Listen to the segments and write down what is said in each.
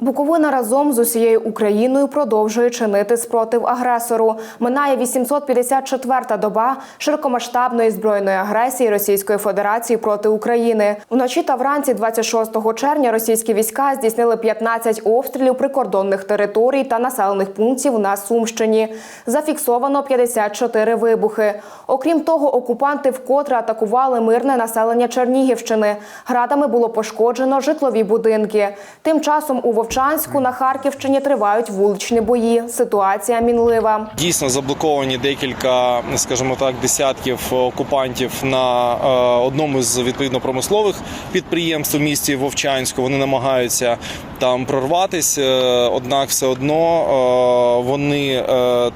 Буковина разом з усією Україною продовжує чинити спротив агресору. Минає 854-та доба широкомасштабної збройної агресії Російської Федерації проти України. Вночі та вранці 26 червня російські війська здійснили 15 обстрілів прикордонних територій та населених пунктів на Сумщині. Зафіксовано 54 вибухи. Окрім того, окупанти вкотре атакували мирне населення Чернігівщини. Градами було пошкоджено житлові будинки. Тим часом у Вовчанську на Харківщині тривають вуличні бої. Ситуація мінлива. Дійсно заблоковані декілька, скажімо так, десятків окупантів на е, одному з відповідно промислових підприємств у місті Вовчанську. Вони намагаються там прорватися, е, однак все одно е, вони е,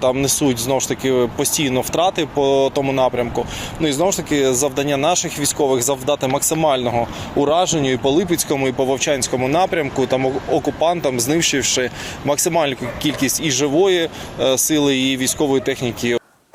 там несуть знову ж таки постійно втрати по тому напрямку. Ну і знову ж таки завдання наших військових завдати максимального ураження і по Липецькому, і по Вовчанському напрямку, там окупантам, знищивши максимальну кількість і живої е, сили, і військової техніки.